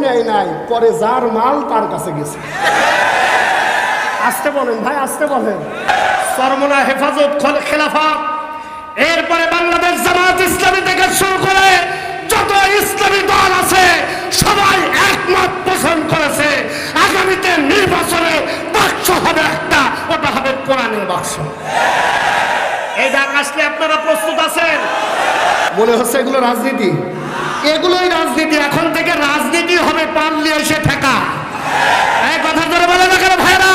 নেয় নাই, পরে যার মাল তার কাছে গেছে। আসতে বলেন ভাই, আসতে বলেন। সরমনা হেফাজত খল- খেলাফত। এরপরে বাংলাদেশ জামাত ইসলামী থেকে শুরু করে যত ইসলামী দল আছে, সবাই একমত পোষণ করেছে, আগামীতে নির্বাচনে বাক্স হবে একটা, ওটা হবে কোরআনের বাক্স। এই ডাক আসলে আপনারা প্রস্তুত আছেন? মনে হচ্ছে এগুলো রাজনীতি। এগুলোই রাজনীতি। এখন থেকে রাজনীতি হবে পারলে এসে ঠেকা। কথা ধরে বলে না ভাইরা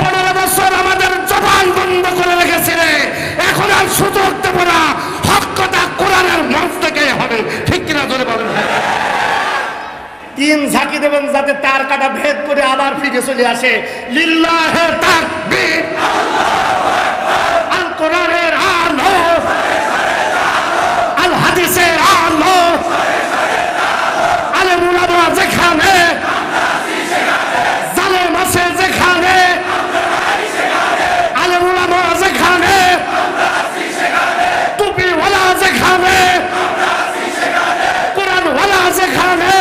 পনেরো বছর আমাদের জবান বন্ধ করে রেখেছিলে। এখন আর সুযোগ দেব না। কোরআনের মঞ্চ থেকে হবে। ঠিক কিনা ধরে বলেন? তিন ঝাঁকি দেবেন যাতে তার কাটা ভেদ করে আবার ফিরে চলে আসে। লিল্লাহে তাকবীর। আল কোরআনের আলো আল হাদিসের আলো আলে মুলামা যেখানে জালেম আছে যেখানে আলে মুলামা যেখানে টুপিওয়ালা যেখানে কোরআনওয়ালা যেখানে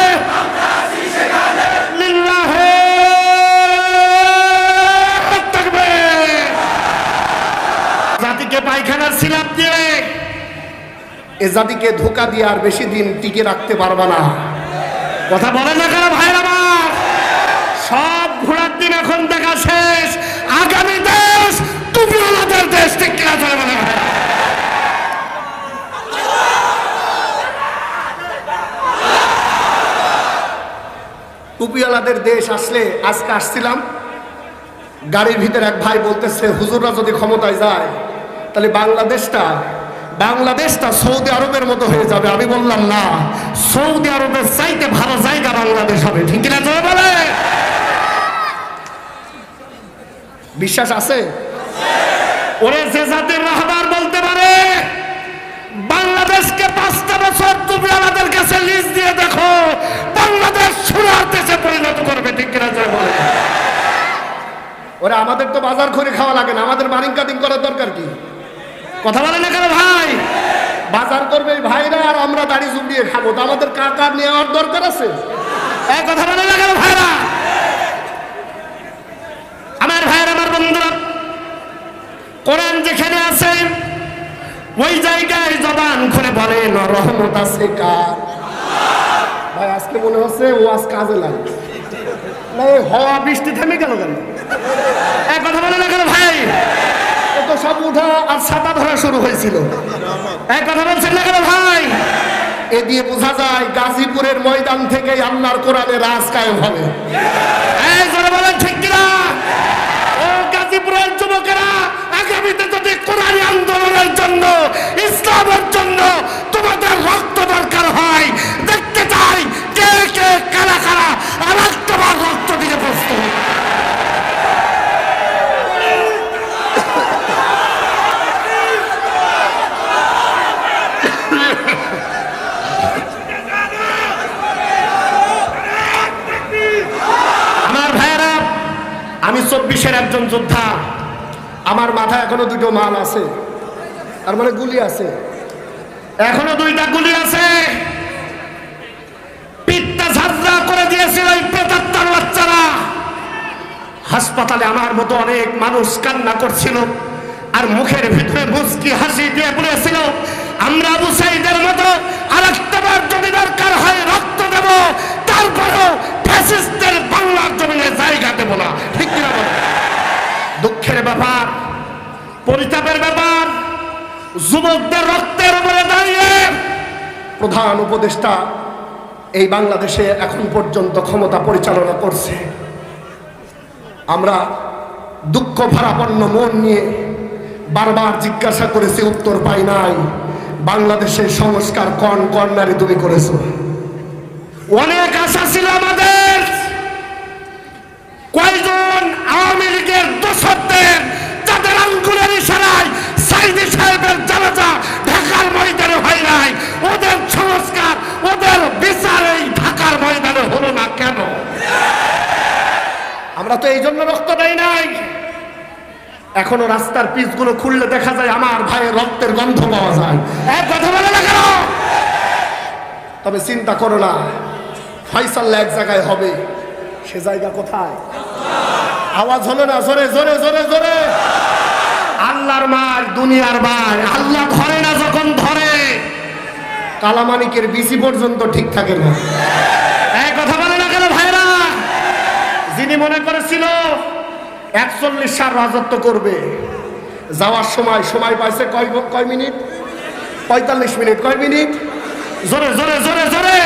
লিল্লাহে তাকবীর জাতিকে পায়খানার সিলাপ দিয়ে এ জাতিকে ধোকা দিয়ে আর বেশি দিন টিকে রাখতে পারবা না। কথা বলেন না কেন ভাইয়ের আমার সব ঘোরার দিন এখন দেখা শেষ। আগামী দেশ টুপিওয়ালাদের দেশ ঠিক চলে বলে? টুপিওয়ালাদের দেশ আসলে আজকে আসছিলাম। গাড়ির ভিতরে এক ভাই বলতেছে হুজুররা যদি ক্ষমতায় যায় তাহলে বাংলাদেশটা বাংলাদেশটা সৌদি আরবের মতো হয়ে যাবে। আমি বললাম, না, সৌদি আরবের চাইতে ভালো জায়গা বাংলাদেশ হবে। ঠিক চলে বলে? বিশ্বাস আছে? ওরে যে জাতির রাহবার বলতে পারে, বাংলাদেশকে পাঁচটা বছর তুমি আমাদের কাছে লিজ দিয়ে দেখো, বাংলাদেশ সোনার দেশে পরিণত করবে। ঠিক কিনা চলে বলে? ওরা আমাদের তো বাজার করে খাওয়া লাগে না, আমাদের বারিং কাটিং করার দরকার কি? কথা বলে না কেন ভাই? বাজার করবে এই ভাইরা আর আমরা দাড়ি জুবিয়ে খাব। তো আমাদের কাকা নেওয়ার দরকার আছে? এক কথা বলে না কেন ভাইরা? আমার আমার বন্ধুরা কোরআন যেখানে আছে ওই জায়গায় জবান খুলে বলেন রহমত আছে কার? ভাই আজকে মনে হচ্ছে ও আজ কাজে লাগে। না হওয়া বৃষ্টি থেমে গেল কেন? এক কথা বলে না কেন ভাই? তো সব উঠা আর ধরা শুরু হয়েছিল। এক কথা বলছেন না কেন ভাই? এ দিয়ে বোঝা যায় গাজীপুরের ময়দান থেকে আল্লাহর কোরআনে রাজ কায়েম হবে। বলেন ঠিক কিনা? ও গাজীপুরের যুবকেরা আগামীতে যদি কোরআনী আন্দোলনের জন্য ইসলামের জন্য তোমাদের রক্ত দরকার হয় দেখতে চাই কে কে কারা কারা আর একটাবার রক্ত দিতে প্রস্তুত আমার ভাইয়েরা আমি চব্বিশের একজন যোদ্ধা। আমার মাথায় এখনও দুটো মাল আছে। তার মানে গুলি আছে। এখনও দুইটা গুলি আছে। হাসপাতালে আমার মতো অনেক মানুষ কান্না করছিল আর মুখের ভিতরে মুচকি হাসি দিয়ে বলেছিল, আমরা আবু সাইদের মতো আর একটাবার যদি দরকার হয় রক্ত দেব, তারপরেও ফ্যাসিস্টের বাংলার জমিনে জায়গা দেব না। ঠিক কিনা বলো? দুঃখের ব্যাপার, পরিতাপের ব্যাপার, যুবকদের রক্তের উপরে দাঁড়িয়ে প্রধান উপদেষ্টা এই বাংলাদেশে এখন পর্যন্ত ক্ষমতা পরিচালনা করছে। আমরা দুঃখ ভারাপন্ন মন নিয়ে বারবার জিজ্ঞাসা করেছি, উত্তর পাই নাই। বাংলাদেশের সংস্কার কন কর্নারে তুমি করেছ? অনেক আশা ছিল আমাদের। কয়জন আওয়ামী লীগের দোষকদের যাদের আঙ্গুলের ইশারায় সাইদি সাহেবের জানাজা ঢাকার ময়দানে হয় নাই? ওদের সংস্কার, ওদের বিচার এই ঢাকার ময়দানে হলো না কেন? আমরা তো এই জন্য রক্ত দেই নাই। এখনও রাস্তার পিচগুলো খুললে দেখা যায় আমার ভাইয়ের রক্তের গন্ধ পাওয়া যায়। এক কথা বলে না কেন? তবে চিন্তা করো না, ফয়সাল্লা এক জায়গায় হবে, সে জায়গা কোথায়? আওয়াজ হলো না? জোরে জোরে জোরে জোরে। আল্লাহর মার দুনিয়ার মার আল্লাহ ধরে না যখন ধরে। কালামানিকের বিসি পর্যন্ত ঠিক থাকে না। এই কথা বলে না কেন ভাইরা? যিনি মনে করেছিল একচল্লিশ সাল রাজত্ব করবে যাওয়ার সময় সময় পাইছে কয় কয় মিনিট? পঁয়তাল্লিশ মিনিট কয় মিনিট? জোরে জোরে জোরে জোরে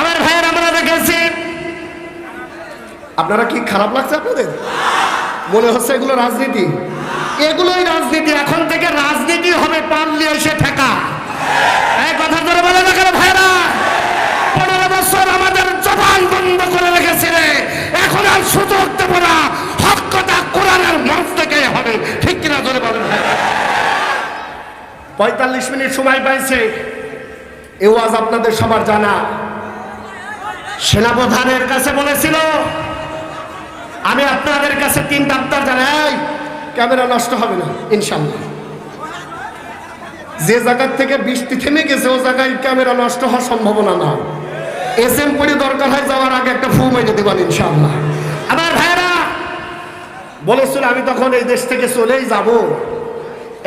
আমার ভাইয়ের আমরা দেখেছি আপনারা কি খারাপ লাগছে আপনাদের? মনে হচ্ছে এগুলো রাজনীতি। এগুলোই রাজনীতি, এখন থেকে রাজনীতি হবে পারলে এসে ঠেকা। এই কথা ধরে বলে না কেন ভাইরা? পনেরো বছর আমাদের জবান বন্ধ করে রেখেছিলে। এখন আর সুযোগ দেবো না। হক কথা কোরআনের মঞ্চ থেকে হবে। ঠিক কিনা ধরে বলেন পঁয়তাল্লিশ মিনিট সময় পাইছে। এ ওয়াজ আপনাদের সবার জানা। সেনাপ্রধানের কাছে বলেছিল আমি আপনাদের কাছে তিন ডাক্তার জানাই। ক্যামেরা নষ্ট হবে না ইনশাল্লাহ যে জায়গার থেকে বৃষ্টি থেমে গেছে ও জায়গায় ক্যামেরা নষ্ট হওয়ার সম্ভাবনা না এস এম পরি দরকার হয় যাওয়ার আগে একটা ফু মেরে দেবেন ইনশাল্লাহ আমার ভাইরা বলেছিল আমি তখন এই দেশ থেকে চলেই যাব।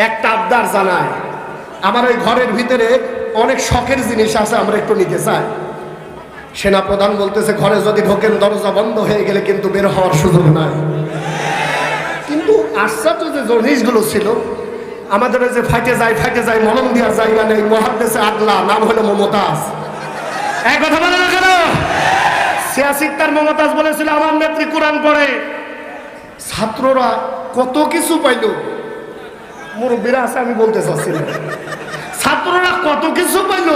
একটা আবদার জানায়। আমার ওই ঘরের ভিতরে অনেক শখের জিনিস আছে আমরা একটু নিতে চাই। সেনাপ্রধান বলতেছে ঘরে যদি ঢোকেন দরজা বন্ধ হয়ে গেলে কিন্তু বের হওয়ার সুযোগ নাই। কিন্তু আশ্চর্য যে জিনিসগুলো ছিল আমাদের যে ফাইটে যায় ফাইটে যায় মলম দেওয়ার জায়গা নেই মহাদ্দেশে আগলা নাম হলো মমতাজ। এক কথা বলে না কেন? সিয়াসিত্তার মমতাজ বলেছিল আমার নেত্রী কোরআন পড়ে। ছাত্ররা কত কিছু পাইল। মুরব্বীরা আছে আমি বলতে চাচ্ছিলাম। ছাত্ররা কত কিছু পাইল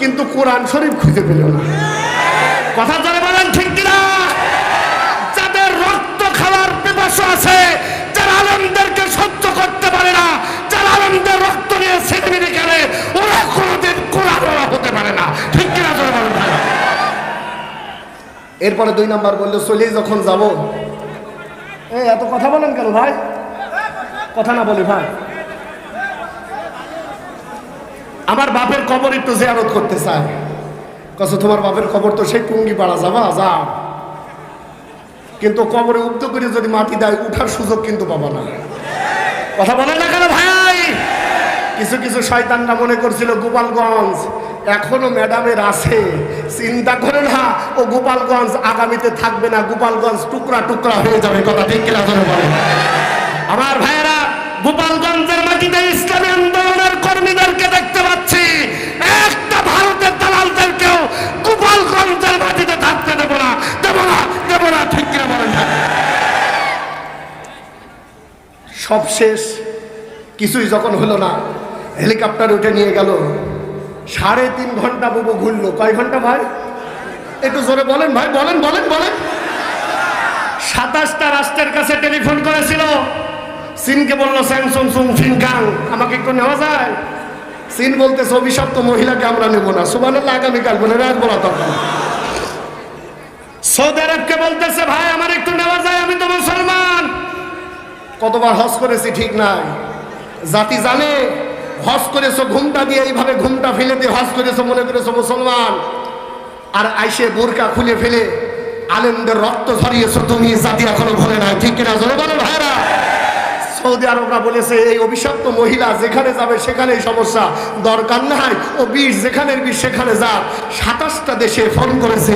কিন্তু কোরআন শরীফ খুঁজে পেল না। কথা ধরে বলেন, ঠিক কিনা? যাদের রক্ত খাওয়ার পিপাসা আছে, যারা আলমদেরকে সহ্য করতে পারে না, যারা আলমদের রক্ত নিয়ে সিনেমিনি গেলে ওরা কোনোদিন কোরআন ওরা হতে পারে না। ঠিক কিনা ধরে বলেন? এরপরে দুই নাম্বার বলল চলেই যখন যাব। এই এত কথা বলেন কেন ভাই? কথা না বলি ভাই। আমার বাপের কবর একটু জিয়ারত করতে চায়। কত তোমার বাপের কবর তো সেই টুঙ্গি পাড়া যাবা যাও কিন্তু কবরে উদ্য করে যদি মাটি দেয়, উঠার সুযোগ কিন্তু পাবা না। কথা বলেন না কেন ভাই? কিছু কিছু শয়তানরা মনে করছিল গোপালগঞ্জ এখনও ম্যাডামের আছে। চিন্তা করে না, ও গোপালগঞ্জ আগামীতে থাকবে না, গোপালগঞ্জ টুকরা টুকরা হয়ে যাবে, কথা ঠিক কিনা বলে আমার ভাইয়েরা, গোপালগঞ্জের মাটিতে ইসলামী আন্দোলনের কর্মীদেরকে দেখতে পাচ্ছি একটা ভারতের দালালদেরকেও গোপালগঞ্জের মাটিতে থাকতে দেব না দেব না দেব না ঠিক কিনা বলেন ভাই? সব শেষ কিছুই যখন হলো না, হেলিকপ্টার উঠে নিয়ে গেল। সাড়ে তিন ঘণ্টা বুবু ঘুরলো। কয় ঘণ্টা ভাই? একটু জোরে বলেন ভাই, বলেন বলেন বলেন। সাতাশটা রাষ্ট্রের কাছে টেলিফোন করেছিল। চীনকে বলল স্যামসুং সুং ফিনকাং আমাকে একটু নেওয়া যায়? চীন বলতেছে, অভিশপ্ত মহিলাকে আমরা নেব না। সুবানুল্লাহ আগামীকাল বলে রাত বলা দরকার সৌদি আরবকে বলতেছে, ভাই, আমার একটু নেওয়া যায়, আমি তো মুসলমান। কতবার হজ করেছি ঠিক নাই। জাতি জানে, হজ করেছ, ঘুমটা দিয়ে এইভাবে ঘুমটা ফেলে দিয়ে হজ করেছ, মনে করেছ মুসলমান। আর আইসে বোরকা খুলে ফেলে আলেমদের রক্ত ঝরিয়েছো, তুমি জাতি এখনও ভরে নাই, ঠিক কিনা জোরে বলো ভাইরা সৌদি আরবরা বলেছে, এই অভিশপ্ত মহিলা যেখানে যাবে সেখানেই সমস্যা, দরকার নাই, ও বিষ যেখানের বিষ সেখানে যা। সাতাশটা দেশে ফোন করেছে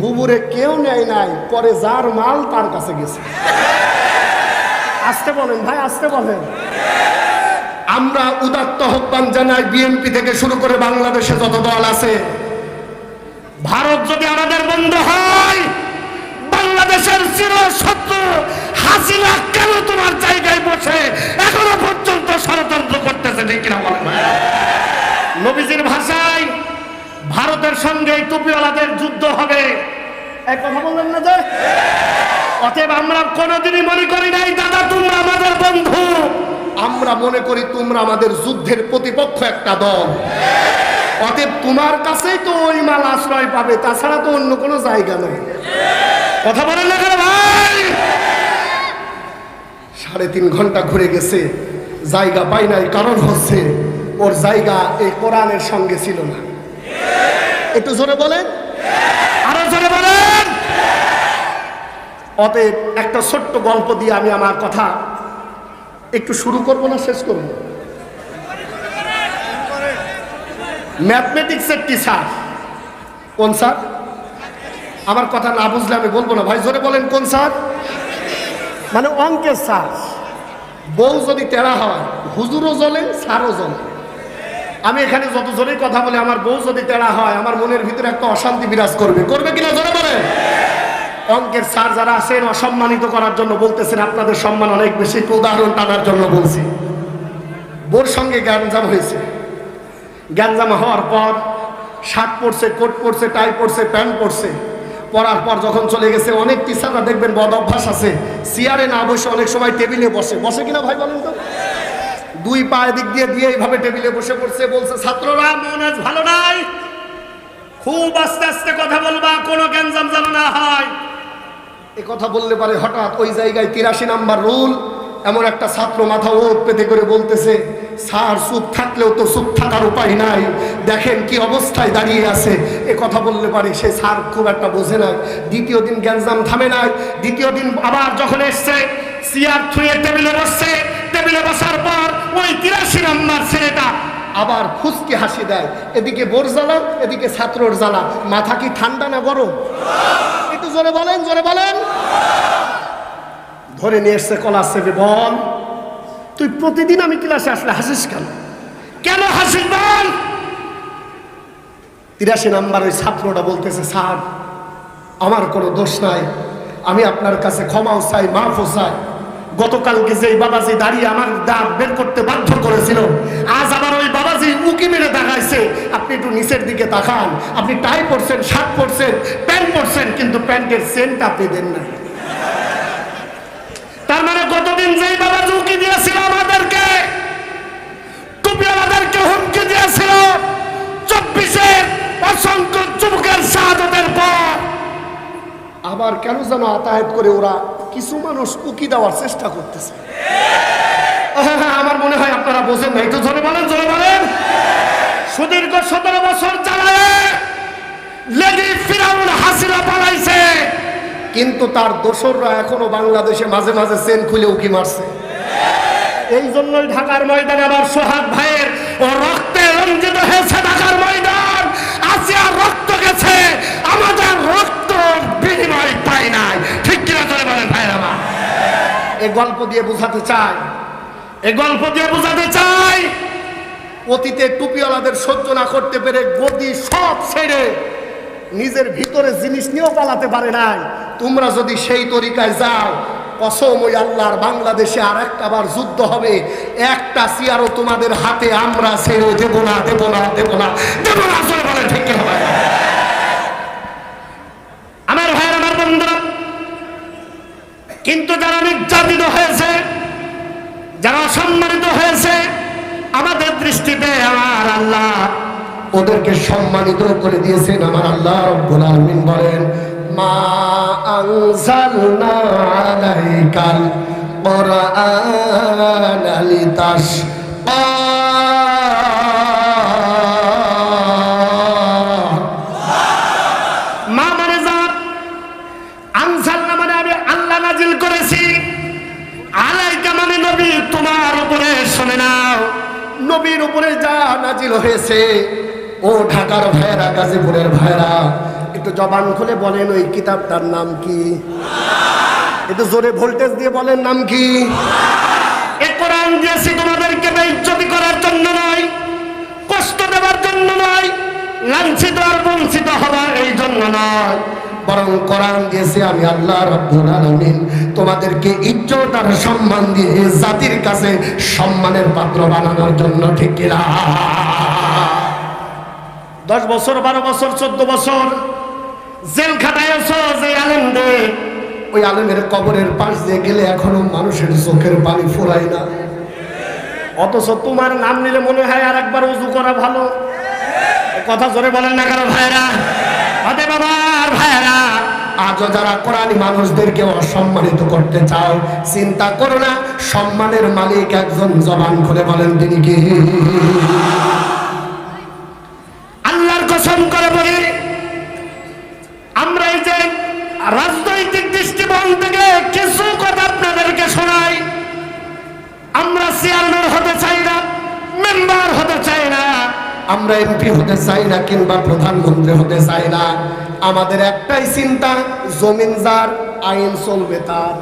বুবুরে কেউ নেয় নাই, পরে যার মাল তার কাছে গেছে। আসতে বলেন ভাই আসতে বলেন। আমরা উদাত্ত আহ্বান জানাই বিএনপি থেকে শুরু করে বাংলাদেশে যত দল আছে। ভারত যদি আমাদের বন্ধু হয় বাংলাদেশের চির শত্রু হাসিনা কেন তোমার জায়গায় বসে? এখনও পর্যন্ত ষড়যন্ত্র করতেছে ঠিক কিনা বলেন? নবীজির ভাষায় ভারতের সঙ্গে টুপিওয়ালাদের যুদ্ধ হবে। এক কথা বললেন না যে? অতএব আমরা কোনোদিনই মনে করি নাই, দাদা, তোমরা আমাদের বন্ধু। আমরা মনে করি তোমরা আমাদের যুদ্ধের প্রতিপক্ষ একটা দল। অতএব তোমার কাছেই তো ওই মাল আশ্রয় পাবে, তাছাড়া তো অন্য কোনো জায়গা নেই। কথা বলেন না ভাই? সাড়ে তিন ঘণ্টা ঘুরে গেছে, জায়গা পাই নাই, কারণ হচ্ছে ওর জায়গা এই কোরআনের সঙ্গে ছিল না। একটু জোরে বলেন। অতএব একটা ছোট্ট গল্প দিয়ে আমি আমার কথা একটু শুরু করব না, শেষ করব? ম্যাথমেটিক্সের টিচার কোন স্যার? আমার কথা না বুঝলে আমি বলব না। ভাই, জোরে বলেন, কোন স্যার? মানে অঙ্কের স্যার। বউ যদি টেরা হয়, হুজুরও জ্বলে স্যারও জ্বলে আমি এখানে যত জোরেই কথা বলি, আমার বউ যদি টেরা হয়, আমার মনের ভিতরে একটা অশান্তি বিরাজ করবে। করবে কিনা? জোরে বলেন। অঙ্কের স্যার যারা আছেন, অসম্মানিত করার জন্য বলতেছেন, আপনাদের সম্মান অনেক বেশি। উদাহরণ টানার জন্য বলছি। বোর সঙ্গে গ্যাঞ্জাম হয়েছে। গ্যাঞ্জাম হওয়ার পর শার্ট পরছে, কোট পরছে, টাই পরছে, প্যান্ট পরছে। পরার পর যখন চলে গেছে, অনেক টিচাররা দেখবেন বদ অভ্যাস আছে। চেয়ারে না বসে অনেক সময় টেবিলে বসে। বসে কিনা ভাই বলেন তো? দুই পায়ে দিক দিয়ে দিয়ে এইভাবে টেবিলে বসে পড়ছে, বলছে, ছাত্ররা, মন আজ ভালো নাই। খুব আস্তে আস্তে কথা বলবা, কোনো গ্যাঞ্জাম যেন না হয়। এ কথা বললে পারে হঠাৎ ওই জায়গায় তিরাশি নাম্বার রুল, এমন একটা ছাত্র মাথা ওত পেতে করে বলতেছে, স্যার, চুপ থাকলেও তো চুপ থাকার উপায় নাই। দেখেন কি অবস্থায় দাঁড়িয়ে আছে। এ কথা বললে পারে সে স্যার খুব একটা বোঝে নাই দ্বিতীয় দিন গ্যাঞ্জাম থামে নাই। দ্বিতীয় দিন আবার যখন এসছে, চেয়ার থুয়ে টেবিলে বসছে। টেবিলে বসার পর ওই তিরাশি নাম্বার ছেলেটা আবার ফুসকে হাসি দেয়। এদিকে বোর জ্বালা এদিকে ছাত্রর জ্বালা। মাথা কি ঠান্ডা না গরম? জোরে বলেন জোরে বলেন। ধরে নিয়ে এসছে কলার সেবে বল। তুই প্রতিদিন আমি ক্লাসে আসলে হাসিস কেন? কেন হাসিস বল? তিরাশি নাম্বার ওই ছাত্রটা বলতেছে, স্যার, আমার কোনো দোষ নাই। আমি আপনার কাছে ক্ষমাও চাই, মাফও চাই। গতকালকে যে বাবাজি দাঁড়িয়ে আমার দাঁত বের করতে বাধ্য করেছিল, আজ আবার বাবাজি উকি মেরে দেখাইছে। আপনি একটু নিচের দিকে তাকান। আপনি টাই পরছেন, শার্ট পরছেন, প্যান্ট পরছেন, কিন্তু প্যান্টের সেন্ট আপনি দেন না। তার মানে গতদিন যেই বাবা ঝুঁকি দিয়েছিল আমাদেরকে টুপি হুমকি দিয়েছিল, চব্বিশের অসংখ্য যুবকের শাহাদতের পর আবার কেন যেন আতায়াত করে ওরা কিছু মানুষ উকি দেওয়ার চেষ্টা করতেছে। আপনারা বোঝেন না, একটু জোরে বলেন জোরে বলেন। সুদীর্ঘ সতেরো বছর চালায় লেডি ফিরাউন হাসিনা পালাইছে। কিন্তু তার দোসররা এখনও বাংলাদেশে মাঝে মাঝে চেন খুলে উকি মারছে। এই জন্যই ঢাকার ময়দানে আবার সোহাগ ভাইয়ের ও রক্তে রঞ্জিত হয়েছে ঢাকার ময়দান। আসিয়ার রক্ত গেছে, আমাদের রক্ত বিনিময় পাই নাই। ঠিক কিনা চলে বলেন ভাইয়ের আমার। এই গল্প দিয়ে বোঝাতে চাই এই গল্প দিয়ে বোঝাতে চাই। অতীতে টুপিওয়ালাদের সহ্য না করতে পেরে গদি সব ছেড়ে নিজের ভিতরে জিনিস নিয়েও পালাতে পারে নাই। তোমরা যদি সেই তরিকায় যাও, কসম ওই আল্লাহর বাংলাদেশে আর একটা বার যুদ্ধ হবে। একটা চেয়ারও তোমাদের হাতে আমরা ছেড়ে দেব না দেব না দেব না দেব না বলে ঠিক? আমার ভাইয়ের, আমার বন্ধুরা, কিন্তু যারা নির্যাতিত হয়েছে যারা সম্মানিত হয়েছে, আমাদের দৃষ্টিতে আমার আল্লাহ ওদেরকে সম্মানিত করে দিয়েছেন। আমার আল্লাহ রব্বুল আলমিন বলেন, মা আনজালনা আলাইকাল কোরআন লিতাশ নবীর উপরে যা নাজিল হয়েছে, ও ঢাকার ভাইরা গাজীপুরের ভাইরা একটু জবান খুলে বলেন ওই কিতাবটার নাম কি? একটু জোরে ভোল্টেজ দিয়ে বলেন নাম কি? কোরআন দিয়েছি তোমাদেরকে বেইজ্জতি করার জন্য নয়, কষ্ট দেওয়ার জন্য নয়, লাঞ্ছিত আর বঞ্চিত হবার এই জন্য নয়। বরং কোরআন দিয়েছে, আমি আল্লাহ রব্বুল আলামিন তোমাদেরকে ইজ্জত আর সম্মান দিয়ে জাতির কাছে সম্মানের পাত্র বানানোর জন্য ঠিক কিনা? দশ বছর, বারো বছর, চোদ্দ বছর জেল খাটাইছ যে আলেমদের ওই আলেমের কবরের পাশ দিয়ে গেলে এখনও মানুষের চোখের পানি ফোরায় না। অথচ তোমার নাম নিলে মনে হয় আর একবার উজু করা ভালো। কথা জোরে বলেন না কেন ভাইরা অতে আমার ভাইরা আজও যারা কোরআনী মানুষদেরকে অসম্মানিত করতে চাও, চিন্তা করো না, সম্মানের মালিক একজন জবান খুলে বলেন তিনি কি? আল্লাহর কসম করে বলি, আমরা এই যে রাজনৈতিক দৃষ্টিকোণ থেকে কিছু কথা আপনাদেরকে শোনাই। আমরা চেয়ারম্যান হতে চাই না, মেম্বার আমরা এমপি হতে চাই না কিংবা প্রধানমন্ত্রী হতে চাই না। আমাদের একটাই চিন্তা জমিন যার আইন চলবে তার।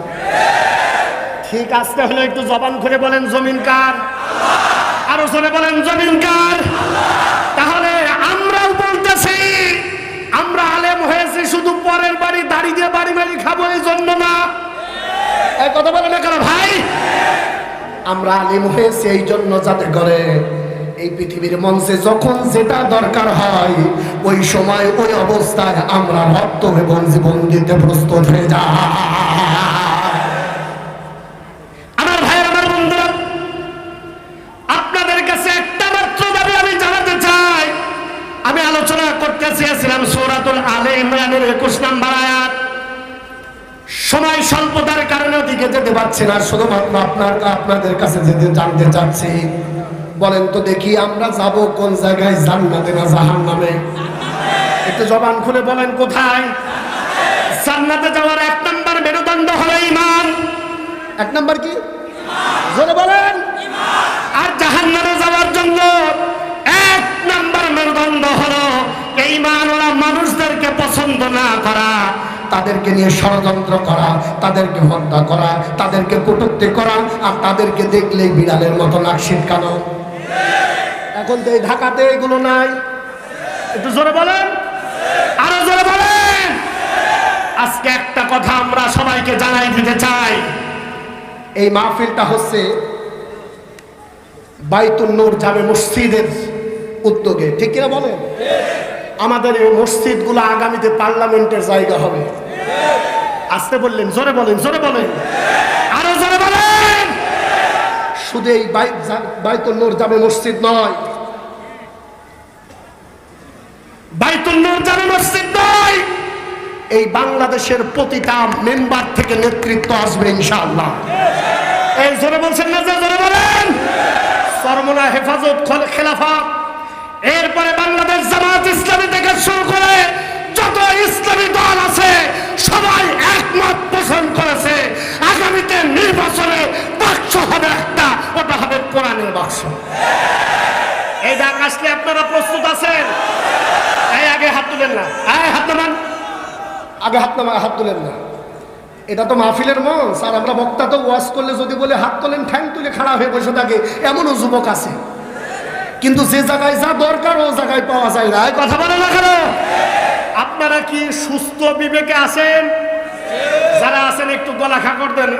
ঠিক আসতে হলে একটু জবান করে বলেন জমিন কার? আরও জোরে বলেন জমিন কার? তাহলে আমরাও বলতেছি আমরা আলেম হয়েছি শুধু পরের বাড়ি দাড়ি দিয়ে বাড়ি বাড়ি খাব এই জন্য না কথা বলে না কেন ভাই? আমরা আলিম হয়েছি এই জন্য যাতে করে এই পৃথিবীর মঞ্চে যখন যেটা দরকার হয়, ওই সময় ওই অবস্থায় আমরা রক্ত এবং জীবন দিতে প্রস্তুত হয়ে যাই। আমার ভাই আমার আপনাদের কাছে একটা আমি জানাতে চাই। আমি আলোচনা করতে চেয়েছিলাম সৌরাতুল আলে ইমরানের একুশ সময় স্বল্পতার কারণে ওদিকে যেতে পারছি না, শুধুমাত্র আপনার আপনাদের কাছে যেতে জানতে চাচ্ছি। বলেন তো দেখি আমরা যাব কোন জায়গায় জান্নাতে না জাহান নামে একটু জবান খুলে বলেন কোথায়? জান্নাতে যাওয়ার এক নম্বর মেরুদণ্ড হলো ইমান এক নাম্বার কি? জোরে বলেন। আর জাহান্নামে যাওয়ার জন্য এক নম্বর মেরুদণ্ড হলো এই মান ওরা মানুষদেরকে পছন্দ না করা, তাদেরকে নিয়ে ষড়যন্ত্র করা, তাদেরকে হত্যা করা, তাদেরকে কটূক্তি করা, আর তাদেরকে দেখলেই বিড়ালের মতো নাক ছিটকানো। এখন তো এই ঢাকাতে এগুলো নাই। একটু জোরে বলেন? আরও জোরে বলেন? আজকে একটা কথা আমরা সবাইকে জানাই দিতে চাই। এই মাহফিলটা হচ্ছে বাইতুল নূর জামে মসজিদের উদ্যোগে, ঠিক কিনা বলেন? আমাদের এই মসজিদগুলো আগামীতে পার্লামেন্টের জায়গা হবে। আসতে বললেন, জোরে বলেন জোরে বলেন। আরও জোরে বলেন। শুধু এই বাইতুল নূর জামে মসজিদ নয় বাইতুল এই বাংলাদেশের প্রতিটা মেম্বার থেকে নেতৃত্ব আসবে এই জোরে বলছেন না বলেন? হেফাজত খল- খেলাফত এরপরে বাংলাদেশ জামাত ইসলামী থেকে শুরু করে যত ইসলামী দল আছে, সবাই একমত পোষণ করেছে। আগামীতে নির্বাচনে বাক্স হবে একটা, ওটা হবে কোরআনের বাক্স। এই ডাক আসলে আপনারা প্রস্তুত আছেন? আগে হাত তুলেন না। এই হাত নামান। আগে হাত নামা হাত তোলেন না। এটা তো মাহফিলের মন স্যার আমরা বক্তা তো ওয়াজ করলে যদি বলে হাত তোলেন ঠ্যাং তুলে খাড়া হয়ে বসে থাকে এমনও যুবক আছে। কিন্তু যে জায়গায় যা দরকার ও জায়গায় পাওয়া যায় না। কথা বলে না কেন? আপনারা কি সুস্থ বিবেকে আছেন? যারা আছেন একটু গলা খাকর দেন।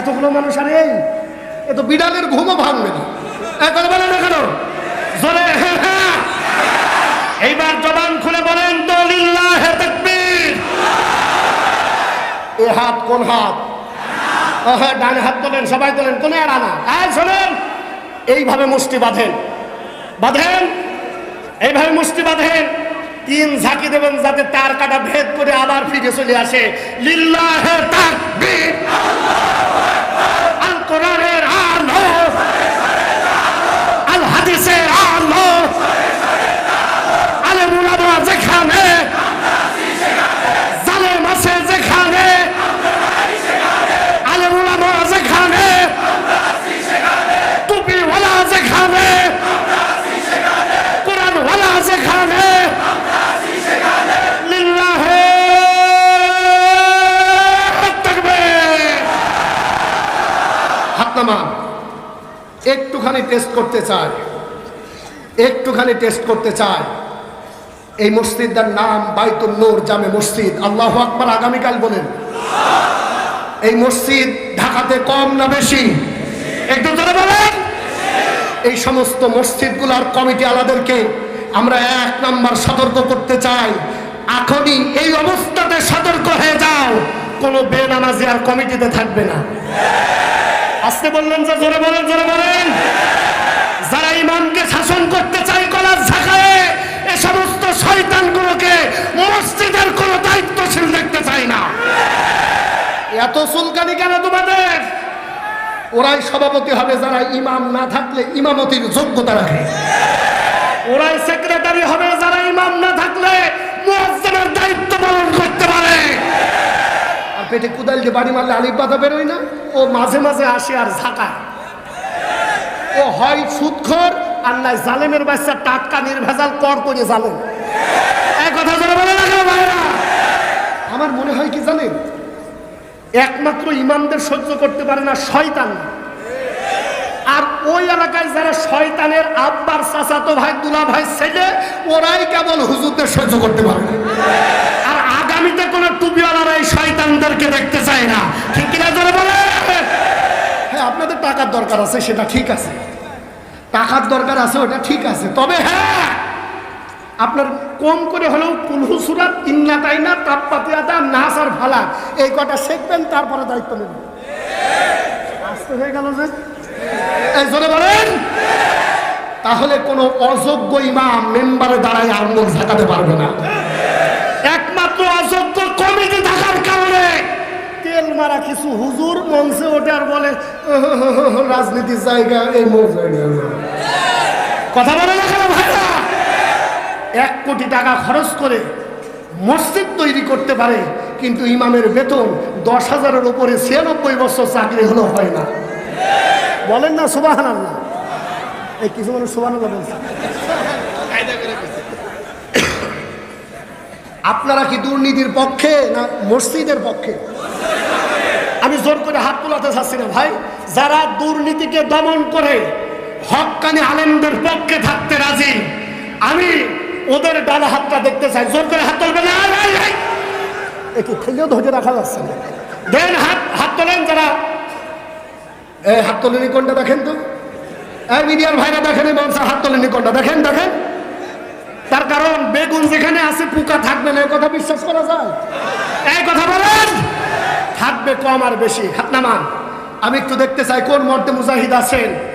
এতগুলো মানুষ আর এই এ তো বিড়ালের ঘুমও ভাঙবে না। কথা বলে না কেন? জোরে এইবার জবান খুলে বলেন তো লিল্লাহে তাকবীর এ হাত কোন হাত? হ্যাঁ, ডান হাত তোলেন সবাই তোলেন কোন আনা। আর শোনেন এইভাবে মুষ্টি বাঁধেন। বাঁধেন এইভাবে মুষ্টি বাঁধেন। তিন ঝাঁকি দেবেন যাতে তার কাটা ভেদ করে আবার ফিরে চলে আসে। লিল্লাহ তাকবীর। আল কোরআনের আলো আল হাদিসের আলো আলে মুলামা যেখানে জালেম আছে যেখানে আলে মুলামা যেখানে টুপিওয়ালা যেখানে কোরআনওয়ালা যেখানে লিল্লাহে তাকবীর হাত নামা একটুখানি টেস্ট করতে চায়। একটুখানি টেস্ট করতে চায়। এই মসজিদটার নাম বাইতুল নূর জামে মসজিদ। আল্লাহ আকবার আগামীকাল বলেন। এই মসজিদ ঢাকাতে কম না বেশি? একটু জোরে বলেন। এই সমস্ত মসজিদগুলোর কমিটি আলাদেরকে আমরা এক নাম্বার সতর্ক করতে চাই। এখনই এই অবস্থাতে সতর্ক হয়ে যাও। কোনো বেনামাজি আর কমিটিতে থাকবে না। আসতে বললেন যে, জোরে বলেন জোরে বলেন। যারা ইমামকে শাসন করতে চাই কলার ঝাঁকায়, এ সমস্ত শয়তানগুলোকে মসজিদের কোনো দায়িত্বশীল দেখতে চাই না। এত চুলকানি কেন তোমাদের? ওরাই সভাপতি হবে, যারা ইমাম না থাকলে ইমামতির যোগ্যতা রাখে। ওরাই সেক্রেটারি হবে, যারা ইমাম না থাকলে মুয়াজ্জিনের দায়িত্ব পালন করতে পারে পেটে কুদাল দিয়ে বাড়ি মারলে আলিফ বাধা বেরোয় না? ও মাঝে মাঝে আসে আর ঝাঁকায় ও হয় সুদখোর আর নাই জালেমের বাচ্চা টাটকা, নির্ভেজাল, কর করে জালেম। এই কথা জোরে বলে না আমার মনে হয় কি জানেন? একমাত্র ইমানদের সহ্য করতে পারে না শয়তান। আর ওই এলাকায় যারা শয়তানের আব্বার চাচাতো ভাই দুলা ভাই ছেলে, ওরাই কেবল হুজুরদের সহ্য করতে পারে না। আগামীতে কোনো টুপিওয়ালারা এই শয়তানদেরকে দেখতে চায় না। ঠিক কিনা জোরে বলে হ্যাঁ আপনাদের টাকার দরকার আছে, সেটা ঠিক আছে। টাকার দরকার আছে, ওটা ঠিক আছে। তবে হ্যাঁ আপনার কম করে হলেও কুলহু সুরাত, ইন্না তাইনা তাপপাতিয়াতা নাস আর ফালা এই কটা শিখবেন, তারপরে দায়িত্ব নেবেন। আসতে হয়ে গেল যে। এই জোরে বলেন? তাহলে কোনো অযোগ্য ইমাম মেম্বারে দাঁড়ায় আর আঙ্গুল ঝাঁকাতে পারবে না। একমাত্র অযোগ্য কমিটি থাকার কারণে তেল মারা কিছু হুজুর মঞ্চে ওঠে আর বলে রাজনীতির জায়গা এই মোর জায়গা কথা বলে না কেন ভাইরা? এক কোটি টাকা খরচ করে মসজিদ তৈরি করতে পারে কিন্তু ইমামের বেতন দশ হাজারের উপরে ছিয়ানব্বই বছর চাকরি হলেও হয় না। বলেন না সুবাহান এই কিছু মানুষ সুবাহান বলছে। আপনারা কি দুর্নীতির পক্ষে না মসজিদের পক্ষে? আমি জোর করে হাত তোলাতে চাচ্ছি না ভাই। যারা দুর্নীতিকে দমন করে হকানি আলেমদের পক্ষে থাকতে রাজি আমি ওদের ডান হাতটা দেখতে চাই। জোর করে হাত তুলবে না? আয়, আয়, আয়। একে খেলেও ধরে রাখা যাচ্ছে না। দেন হাত হাত তোলেন যারা। হাত তোলেনি কোনটা দেখেন তো? মিডিয়ার ভাইরা দেখেন মঞ্চে হাত তোলেনি কোনটা? দেখেন দেখেন। তার কারণ, বেগুন যেখানে আছে, পোকা থাকবে না এই কথা বিশ্বাস করা যায়? এই কথা বলেন! থাকবে কম আর বেশি। হাত নামান। আমি একটু দেখতে চাই, কোন মর্তে মুজাহিদ আছেন?